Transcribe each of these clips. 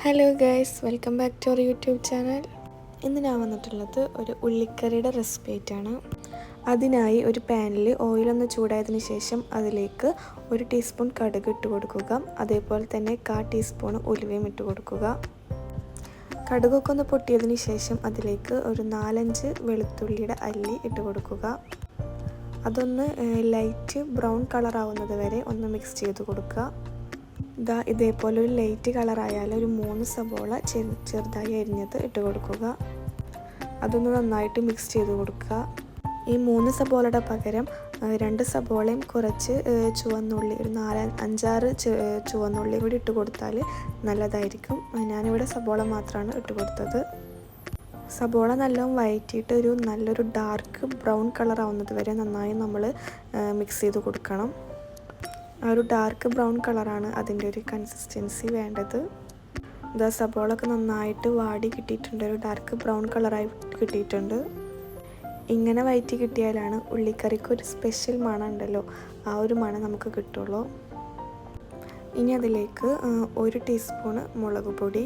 Hello guys welcome back to our YouTube channel ഇന്ന് ഞാൻ വന്നിട്ടുള്ളത് ഒരു ഉള്ളിക്കറിയുടെ റെസിപ്പി ആയിട്ടാണ്. അതിനായി ഒരു പാനിൽ ഓയിലൊന്ന് ചൂടായതിന് ശേഷം അതിലേക്ക് ഒരു ടീസ്പൂൺ കടുക് ഇട്ട് കൊടുക്കുക. അതേപോലെ തന്നെ കാ ടീസ്പൂൺ ഉലുവയും ഇട്ട് കൊടുക്കുക. കടുകൊക്കെ ഒന്ന് പൊട്ടിയതിന് ശേഷം അതിലേക്ക് ഒരു നാലഞ്ച് വെളുത്തുള്ളിയുടെ അല്ലി ഇട്ട് കൊടുക്കുക. അതൊന്ന് ലൈറ്റ് ബ്രൗൺ കളറാവുന്നത് വരെ ഒന്ന് മിക്സ് ചെയ്ത് കൊടുക്കുക. ഇതാ ഇതേപോലെ ഒരു ലൈറ്റ് കളറായാൽ ഒരു മൂന്ന് സബോള ചെറു ചെറുതായി അരിഞ്ഞത് ഇട്ട് കൊടുക്കുക. അതൊന്ന് നന്നായിട്ട് മിക്സ് ചെയ്ത് കൊടുക്കുക. ഈ മൂന്ന് സബോളയുടെ പകരം രണ്ട് സബോളയും കുറച്ച് ചുവന്നുള്ളി ഒരു നാല് അഞ്ചാറ് ചുവന്നുള്ളി കൂടി ഇട്ട് കൊടുത്താൽ നല്ലതായിരിക്കും. ഞാനിവിടെ സബോള മാത്രമാണ് ഇട്ട് കൊടുത്തത്. സബോള നല്ലോണം വയറ്റിയിട്ട് ഒരു നല്ലൊരു ഡാർക്ക് ബ്രൗൺ കളർ ആവുന്നത് വരെ നന്നായി നമ്മൾ മിക്സ് ചെയ്ത് കൊടുക്കണം. ആ ഒരു ഡാർക്ക് ബ്രൗൺ കളറാണ് അതിന്റെ ഒരു കൺസിസ്റ്റൻസി വേണ്ടത്. ഇതാ സബോളൊക്കെ നന്നായിട്ട് വാടി കിട്ടിയിട്ടുണ്ട്. ഒരു ഡാർക്ക് ബ്രൗൺ കളറായി കിട്ടിയിട്ടുണ്ട്. ഇങ്ങനെ വയറ്റി കിട്ടിയാലാണ് ഉള്ളിക്കറിക്ക് ഒരു സ്പെഷ്യൽ മണം ഉണ്ടല്ലോ. ആ ഒരു മണം നമുക്ക് കിട്ടുള്ളൂ. ഇനി അതിലേക്ക് ഒരു ടീസ്പൂണ് മുളക് പൊടി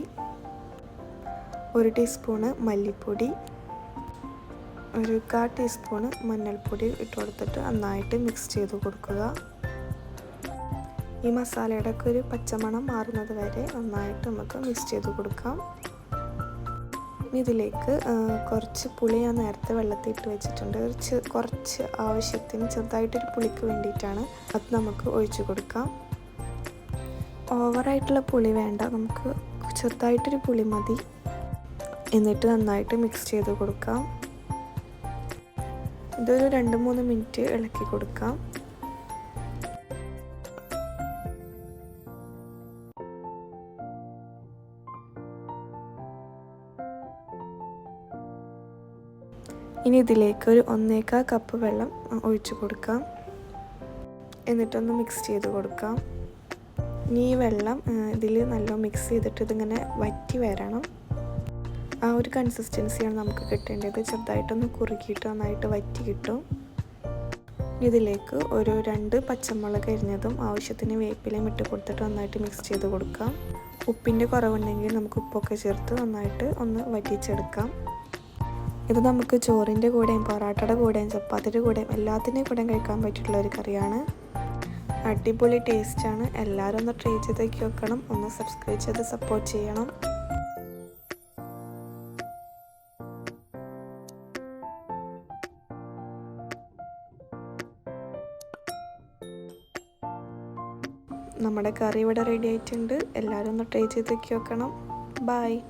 ഒരു ടീസ്പൂണ് മല്ലിപ്പൊടി ഒരു കാ ടീസ്പൂണ് മഞ്ഞൾപ്പൊടി ഇട്ട് കൊടുത്തിട്ട് നന്നായിട്ട് മിക്സ് ചെയ്ത് കൊടുക്കുക. ഈ മസാലയുടെ ഒക്കെ ഒരു പച്ചമണം മാറുന്നത് വരെ നന്നായിട്ട് നമുക്ക് മിക്സ് ചെയ്ത് കൊടുക്കാം. ഇനി ഇതിലേക്ക് കുറച്ച് പുളി ഞാൻ നേരത്തെ വെള്ളത്തിൽ ഇട്ട് വെച്ചിട്ടുണ്ട് കുറച്ച് ആവശ്യത്തിന് ചെറുതായിട്ടൊരു പുളിക്ക് വേണ്ടിയിട്ടാണ് അത് നമുക്ക് ഒഴിച്ചു കൊടുക്കാം. ഓവറായിട്ടുള്ള പുളി വേണ്ട നമുക്ക് ചെറുതായിട്ടൊരു പുളി മതി. എന്നിട്ട് നന്നായിട്ട് മിക്സ് ചെയ്ത് കൊടുക്കാം. ഇതൊരു രണ്ട് മൂന്ന് മിനിറ്റ് ഇളക്കി കൊടുക്കാം. ഇനി ഇതിലേക്ക് ഒരു ഒന്നേക്കാൽ കപ്പ് വെള്ളം ഒഴിച്ചു കൊടുക്കാം. എന്നിട്ടൊന്ന് മിക്സ് ചെയ്ത് കൊടുക്കാം. ഇനി ഈ വെള്ളം ഇതിൽ നല്ല മിക്സ് ചെയ്തിട്ട് ഇതിങ്ങനെ വറ്റി വരണം. ആ ഒരു കൺസിസ്റ്റൻസിയാണ് നമുക്ക് കിട്ടേണ്ടത്. ചെറുതായിട്ടൊന്ന് കുറുക്കിയിട്ട് നന്നായിട്ട് വറ്റി കിട്ടും. ഇതിലേക്ക് ഒരു രണ്ട് പച്ചമുളക് അരിഞ്ഞതും ആവശ്യത്തിന് വേപ്പിലയും ഇട്ട് കൊടുത്തിട്ട് നന്നായിട്ട് മിക്സ് ചെയ്ത് കൊടുക്കാം. ഉപ്പിന്റെ കുറവുണ്ടെങ്കിൽ നമുക്ക് ഉപ്പൊക്കെ ചേർത്ത് നന്നായിട്ട് ഒന്ന് വറ്റിച്ചെടുക്കാം. ഇത് നമുക്ക് ചോറിന്റെ കൂടെയും പൊറാട്ടയുടെ കൂടെയും ചപ്പാത്തിയുടെ കൂടെയും എല്ലാത്തിന്റെയും കൂടെയും കഴിക്കാൻ പറ്റിയിട്ടുള്ള ഒരു കറിയാണ്. അടിപൊളി ടേസ്റ്റാണ്. എല്ലാവരും ഒന്ന് ട്രൈ ചെയ്ത് വെക്കണം ഒന്ന് സബ്സ്ക്രൈബ് ചെയ്ത് സപ്പോർട്ട് ചെയ്യണം. നമ്മുടെ കറി ഇവിടെ റെഡി ആയിട്ടുണ്ട്. എല്ലാവരും ഒന്ന് ട്രൈ ചെയ്ത് വെക്കണം ബായ്